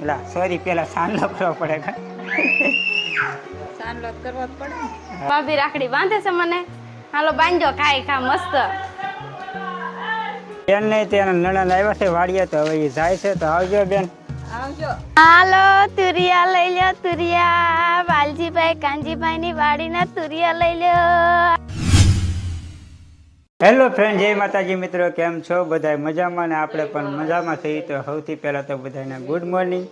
એટલે સોરી પેલા સાંજનો કરવો પડે કા? સાંજલો કરવો જ પડે ભાભી રાખડી બાંધે છે મને. હાલો બાંધજો ખાઈ ખા મસ્ત. બેન ને તેના નણંદ આવ્યા છે વાડીએ તો હવે જાય છે તો આવજો બેન. હાલો તુરિયા લઈ લ્યો તુરિયા. વાલજીભાઈ કાનજીભાઈ ની વાડીના તુરિયા લઈ લ્યો. હેલો ફ્રેન્ડ જય માતાજી મિત્રો, કેમ છો? બધા મજામાં ને આપણે પણ મજામાં થઈ તો સૌથી પહેલાં તો બધાને ગુડ મોર્નિંગ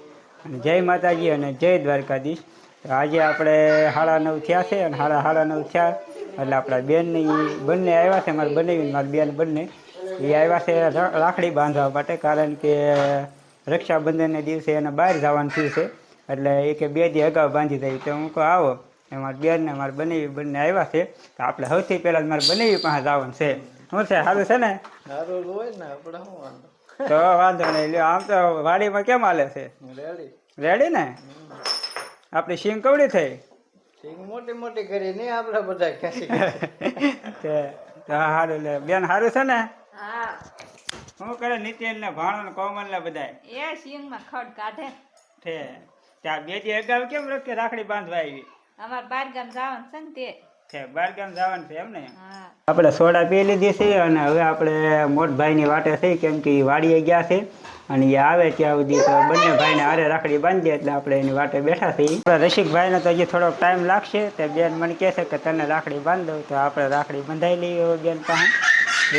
અને જય માતાજી અને જય દ્વારકાધીશ. તો આજે આપણે સાડા નવ થયા છે અને સાડા સાડા નવ થયા એટલે આપણા બેનને બંને આવ્યા છે. મારા બંને, મારી બેન બંને. એ આવ્યા છે રાખડી બાંધવા માટે કારણ કે રક્ષાબંધનને દિવસે એને બહાર જવાનું થયું છે. એટલે એ બે દી અગાઉ બાંધી દઈ તો હું કહું, આવો. એ મારી બેન ને મારી બનેવી બંને આવ્યા છે. તો આપણે સૌથી પહેલાં મારે બનેવી પાસે જવાનું છે. શું છે? સારું છે ને? સારું હોય ને આપણે શું તો વાંધો નહીં. લ્યો આમ તો વાડીમાં કેમ હાલે છે? રેડી. રેડી ને? આપણી સિંગ કવડી થઈ? સિંગ મોટી મોટી કરી નહીં આપણે બધા સારું લે બેન સારું છે ને? હા. શું કરે નીતિન ને ભાણો ને કોમલ ને બધા એ સિંગમાં ખડ કાઢે. છે ત્યાં બે દી અગાઉ કેમ રખે રાખડી બાંધવા આવી? અમાર બાર ગામ જવાનું છે ને તે. છે બાર ગામ જવાનું છે એમ ને? આપણે સોડા પી લીધી છે અને હવે આપણે મોટભાઈની વાટે થઈ કેમ કે વાડીએ ગયા છે. અને એ આવે ત્યાં સુધી તો બંને ભાઈને હારે રાખડી બાંધીએ એટલે આપણે એની વાટે બેઠા છીએ. આપણા રસિકભાઈને તો હજી થોડોક ટાઈમ લાગશે તે બેન મને કહે છે કે તને રાખડી બાંધ દઉં તો આપણે રાખડી બંધાઈ લઈએ હવે બેન પાસે.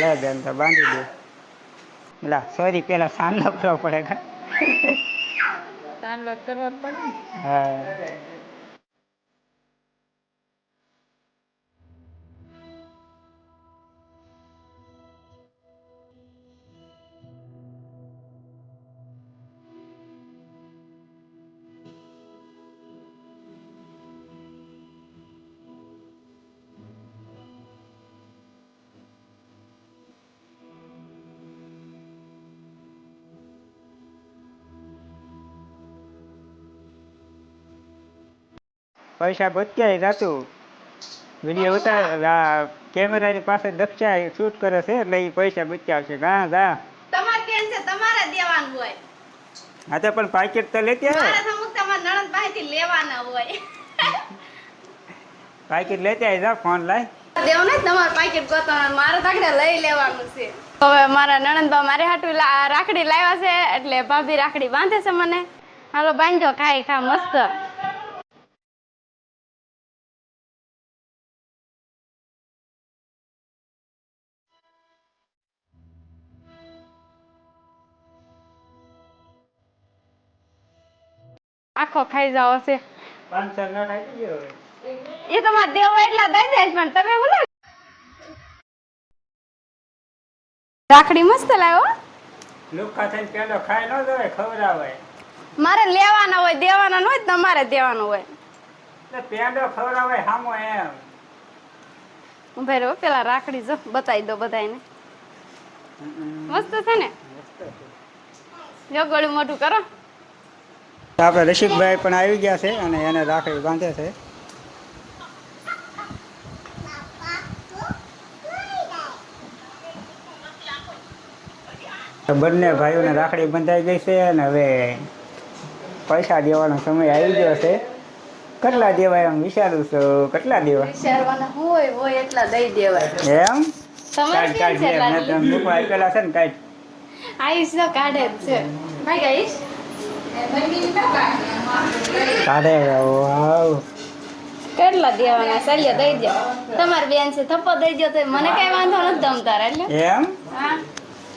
લે બેન તો બાંધી દે. લા સોરી પેલા સાંજ કરવો પડે કા પૈસા બચ્યા જાતું વીડિયો ઉતાર કેમેરાની પાસે દક્ષા શૂટ કરે છે એટલે એ પૈસા બચ્યા છે હા જા તમારે બેન છે તમારે દેવાનું હોય. હા તો પણ પાકેટ તો લેતી આવે. મારે અમુક તમારા નણંદ પાસેથી લેવાના હોય. પાકેટ લેતી આવી જા ફોન લાય. દેવ ને તમારે પાકેટ ગોતવાના મારે તાકડે લઈ લેવાનું છે. હવે મારા નણંદભા મારે હાટું રાખડી લાવ્યા છે એટલે ભાભી રાખડી બાંધે છે મને. હાલો બાંધજો ખાઈ ખા મસ્ત. આખો ખાઈ જાવ છે. એ તમારે દેવો એટલા દઈ જાય પણ તમે બોલો. રાખડી મસ્ત લાવ્યો. લુખ્ખા થઈને પેલો ખાઈ ન જવાય ખવડાવાય. મારે લેવાના હોય દેવાના ન હોય તમારે દેવાનું હોય. એટલે પેંડો ખવડાવાય હામો એમ. પેલા રાખડી જો બતાવી દો બધાને મસ્ત છે ને? જો ગળું મોટું કરો. તો આપણે રસિકભાઈ પણ આવી ગયા છે અને એને રાખડી બાંધે છે. બંને ભાઈઓને રાખડી બંધાઈ ગઈ છે અને હવે પૈસા દેવાનો સમય આવી ગયો છે. કેટલા દેવાય એમ વિચારું છું. કેટલા દેવા? હોય હોય એટલા દઈ દેવાય. એમ? કાઢ કાઢ છે મેં મૂકવા આપેલા છે ને કાઢ આઈશ તો કાઢે જ છે. ભાઈ ગાઈશ કાઢે વાવ કેટલા દેવાના ચાલ્યો દઈ દો તમારી બેન છે થપ્પો દઈ દો તો મને કઈ વાંધો નથી તમતાર એટલે. એમ?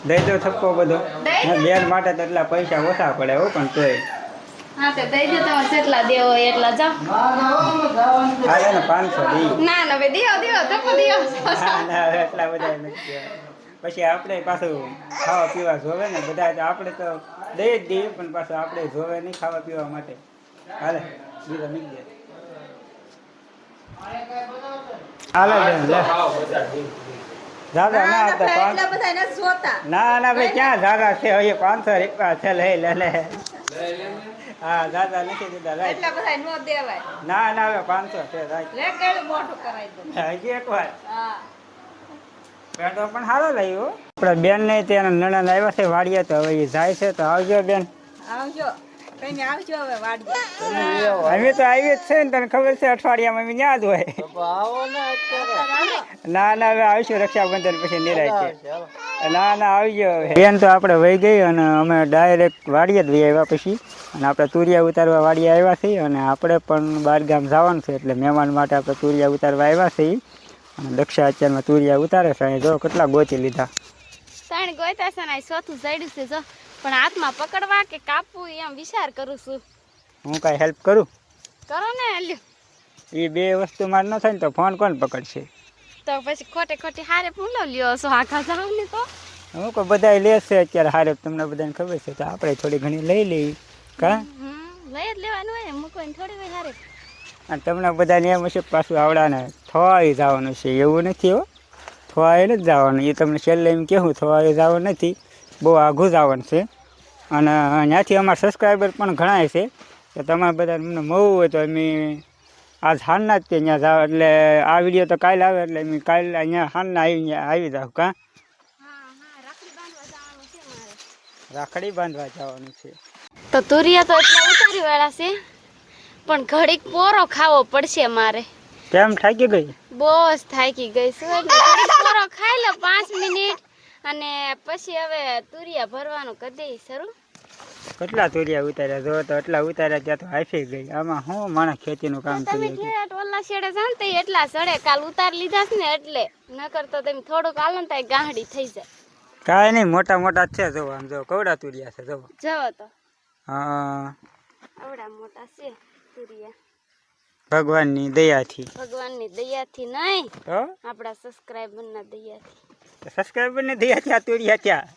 દઈ દો થપ્પો બધો. દઈ દો. હા, બેન માટે તો એટલા પૈસા ઓછા પડે હો પણ તોય. હા તો દઈ દો તમારે જેટલા દેવો એટલા જાઓ. હાલે ને પાંચસો દી. ના ના હવે દિયો દિયો થપ્પો દિયો ના, એટલા બધા નથી પછી આપણે પાછું ખાવા પીવા જોવે ને બધા આપડે આપણે તો દઈ જ દઈએ પણ પાછું આપણે જોવે નહીં ખાવા પીવા માટે. હાલે બીજા મીક દે. હાલે દાદા ના હતા ના ના ભાઈ ક્યાં દાદા છે? હવે પાંચસો રૂપિયા છે લે લે. લે હા દાદા નથી દીધા એટલા બધા નો દેવાય. ના ના હવે પાંચસો છે રાઈટ મોટું કરાવી દો. હજી એક વાર હા. પેટો પણ સારો લાગ્યો. આપણે બેન ને ત્યાં નણંદ આવ્યા છે વાડીએ તો હવે એ જાય છે તો આવજો બેન. આવજો. અમે તો આવી જ છે ને તને ખબર છે અઠવાડિયામાં અમે જ હોય. ને અત્યારે. ના ના હવે આવીશું રક્ષાબંધન પછી નિરાય ના ના આવજો હવે. બેન તો આપણે વહી ગઈ અને અમે ડાયરેક્ટ વાડીએ જ વહી આવ્યા પછી. અને આપણે તુરિયા ઉતારવા વાડીએ આવ્યા છીએ અને આપણે પણ બહાર ગામ જવાનું છે એટલે મહેમાન માટે આપણે તુરિયા ઉતારવા આવ્યા છીએ. અને દક્ષા અત્યારમાં તુરિયા ઉતારે છે. અહીં જો કેટલા ગોતી લીધા. ત્રણ ગોતા છે ને ચોથું જડ્યું છે જો. પણ હાથમાં પકડવા કે કાપવું એમ વિચાર કરું છું. હું કાંઈ હેલ્પ કરું? કરો ને લ્યો એ બે વસ્તુ મારે ન થાય ને તો ફોન કોણ પકડશે? તો પછી ખોટે ખોટી હારે પૂલો લ્યો છો આખા જાવ ને તો. હું કોઈ બધા લેશે અત્યારે હારે. તમને બધાને ખબર છે તો આપણે થોડી ઘણી લઈ લઈએ. કા? લઈ જ લેવાનું હોય મૂકવાની થોડી વાર હારે. અને તમને બધાને એમ હશે પાછું આવડાને થવાય જવાનું છે, એવું નથી હો. થવાય નથી જવાનું. એ તમને છેલ્લે એમ કહેવું થવાય જવાનું નથી. બહુ આઘું જવાનું છે. અને ત્યાંથી અમારા સબસ્ક્રાઈબર પણ ઘણા છે. તો તમારે બધા મને મળવું હોય તો અમે આજ હાલના જ ત્યાં જાવ. એટલે આ વીડિયો તો કાલે આવે, એટલે અમે કાલે અહીંયા હાલના આવી આવી જાવ, કાં? રાખડી બાંધવા જવાનું છે. તો તુરિયા તો એટલા ઉતારી વાળા છે. પણ ઘડીક પોરો ખાવો પડશે મારે. કેમ થાકી ગઈ? બસ થાકી ગઈ શું પોરો ખાઈ લો પાંચ મિનિટ અને પછી હવે તુરિયા ભરવાનું કરી દઈ શરૂ કેટલા તુરિયા ઉતાર્યા? જો તો એટલા ઉતાર્યા ત્યાં તો હાફી ગઈ. આમાં હું માણસ ખેતીનું કામ તમે કર્યું જે ટોલા શેડે જાણતા એટલા સડે. કાલ ઉતાર લીધા છે ને એટલે. નકર તો તમે થોડુંક હાલો ને તો ગાંહડી થઈ જાય. કાંઈ નહીં મોટા મોટા છે જો આમ જો. કવડા તુરિયા છે જો. જો તો. હા. આવડા મોટા છે. તુરિયા ભગવાનની દયાથી. ભગવાનની દયાથી નહીં. તો આપણા સબસ્ક્રાઇબરના દયાથી. સબસ્ક્રાઈબરની દયાથી આ થી ત્યાં.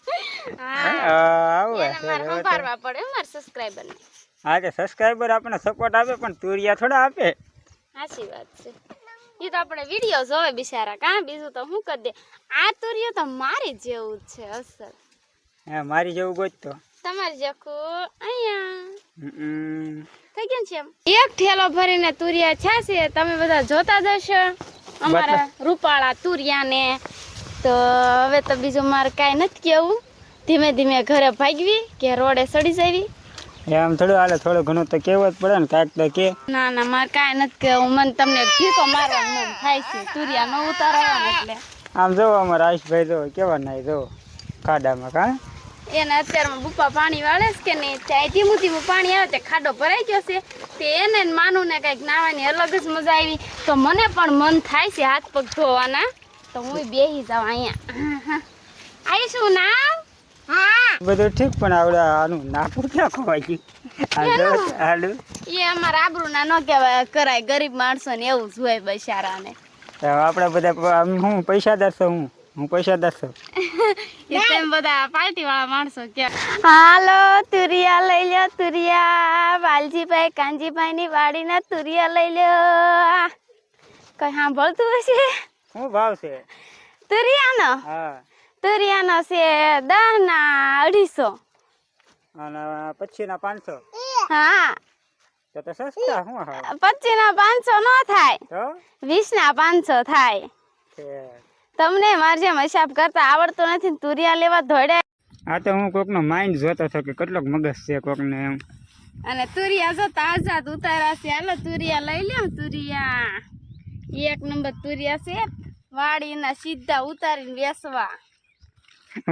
આવું સંભાળવા પડે મારા સબસ્ક્રાઈબરને હા કે સબસ્ક્રાઈબર આપણને સપોર્ટ આપે પણ તુરિયા થોડા આપે. સાચી વાત છે. એ તો આપણે વીડિયો જોવે બિચારા કાં? બીજું તો શું કરી દે. આ તુરિયો તો મારી જેવું છે અસર હા મારી જેવું ગોતતો. તમારી જખું અહીંયા. હમ. છે એક ઠેલો ભરીને તુરિયા છે છે તમે બધા જોતા જશો અમારા રૂપાળા તુરિયાને. તો હવે તો બીજું મારે કાંઈ નથી કેવું. ધીમે ધીમે ઘરે ભાગવી કે રોડે સડી જવી. એમ થોડું હાલે થોડું ઘણું તો કેવું જ પડે ને કાંઈક તો કે. ના ના મારે કાંઈ નથી કેવું. મને તમને ભીકો મારો મન થાય છે. તુરિયા ન ઉતારવા એટલે. આમ જોવો અમારા આયુષભાઈ જો કેવા નાય જો ખાડામાં કા? એને અત્યારમાં બુપ્પા પાણી વાળે છે કે નહીં? ચાય ધીમું ધીમું પાણી આવે તે ખાડો ભરાઈ ગયો છે. તે એને માનું ને કંઈક નાવાની અલગ જ મજા આવી. તો મને પણ મન થાય છે હાથ પગ ધોવાના. તો હું બેસી જાઉં અહીંયા. આવી શું નામ હા બધું ઠીક પણ આવડે આનું નાકું ક્યાં ખવાય ગયું? એ અમારા આબરૂના ન કહેવાય કરાય ગરીબ માણસો ને એવું જ હોય બિચારાને. તો આપણે બધા હું પૈસાદાર છું હું. હું પૈસા છું એ બધા પાર્ટી વાળા માણસો કે. હાલો તુરિયા લઈ લ્યો તુરિયા. વાલજીભાઈ કાંજીભાઈ ની વાડીના તુરિયા લઈ લ્યો. કઈ સાંભળતું હશે? શું ભાવ છે? તુરિયાનો? હા. તુરિયાનો છે દહ ના અઢીસો. અને પછીના પાંચસો. હા. તો તો સસ્તા શું પચીસ ના પાંચસો નો થાય. વીસ ના પાંચસો થાય. તમને મારે જેમ હિસાબ કરતા આવડતો નથી ને તુરિયા લેવા ધોડે. આ તો હું કોકનો માઇન્ડ જોતો હતો કે કેટલોક મગજ છે કોકને એમ. અને તુરિયા જો તાજા ઉતારા છે. હાલો તુરિયા લઈ લેમ તુરિયા. એક નંબર તુરિયા છે. વાડીના સીધા ઉતારીને બેસવા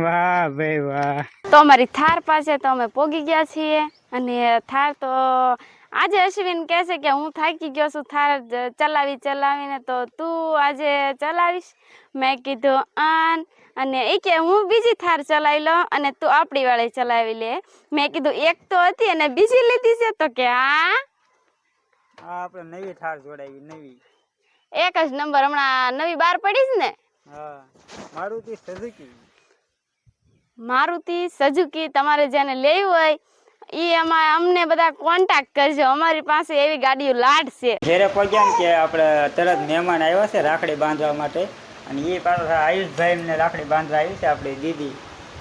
વાહ ભાઈ વાહ. તો અમારી થાર પાસે તો અમે પોગી ગયા છીએ. અને થાર તો આજે અશ્વિન કહે છે કે હું થાકી ગયો છું થાર ચલાવી ચલાવીને તો તું આજે ચલાવીશ. મેં કીધું આન. અને એ કે હું બીજી થાર ચલાવી લઉં અને તું આપણી વાળી ચલાવી લે. મેં કીધું એક તો હતી અને બીજી લીધી છે તો કે હા. આપણે નવી થાર જોડાવી નવી. એક જ નંબર હમણાં નવી બાર પડી છે ને? હા મારુતિ સુઝુકી. મારુતિ સઝુકી તમારે જેને લેવી હોય એ એમાં અમને બધા કોન્ટેક્ટ કરજો. અમારી પાસે એવી ગાડીઓ લાડ છે. ઘેરે પહોંચ્યા ને કે આપણે તરત મહેમાન આવ્યા છે રાખડી બાંધવા માટે. અને એ પાછા આયુષભાઈ ને રાખડી બાંધવા આવી છે આપણી દીદી.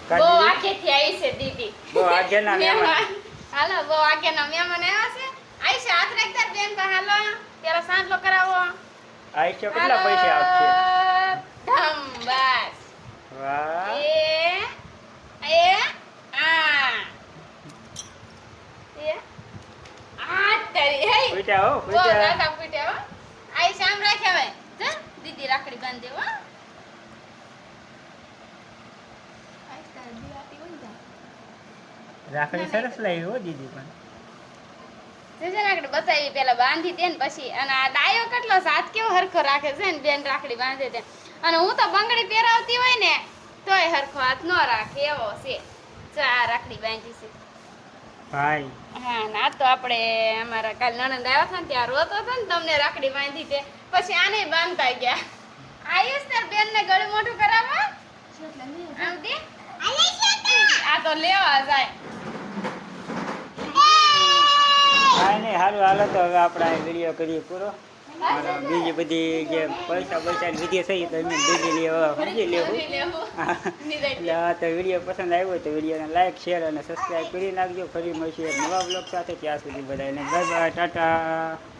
બહુ દીદી? આવી છે દીદી. બહુ આગળના મહેમાન. હાલો બહુ આગેના મહેમાન આવ્યા છે. આવી હાથ રાખતા બેન તો હાલો પેલા સાંજલો કરાવો. આયુષ્ય કેટલા પૈસા આપશે? ધમ બસ. વાહ એ એ આ એ તારી હે ફૂટ્યા હો બહુ રાતા ફૂટ્યા હો. આઈ શામ રાખ્યા હોય જા દીદી રાખડી બાંધી રાખડી સરસ લાવી હો દીદી પણ. રાખડી બતાવી પેલા બાંધી દે ને પછી. અને આ ડાયો કેટલો સાથ કેવો હરખો રાખે છે ને બેન રાખડી બાંધે તે. અને હું તો બંગડી પહેરાવતી હોય ને તોય હરખો હાથ ન રાખે. એવો છે. ચા રાખડી બાંધી છે. ભાઈ. હા ના તો આપણે અમારા કાલ નણંદ આવ્યા હતા ને ત્યાં રોતો હતો ને તમને રાખડી બાંધી તે. પછી આને બાંધતા ગયા. આયુષ તાર બેન ને ગળું મોટું કરાવવા? આ તો લેવા જાય. કાંઈ નહીં સારું હાલો તો હવે આપણે આ વીડિયો કરીએ પૂરો. બીજી બધી જે પૈસા પૈસા વિધિ થઈ તો એમને બીજી લેવા. સમજી લેવું. એટલે આ તો વીડિયો પસંદ આવ્યો તો વિડીયોને લાઈક શેર અને સબસ્ક્રાઈબ કરી નાખજો. ફરી મળશે નવા બ્લોગ સાથે. ત્યાં સુધી બધાને બાય બાય ટાટા.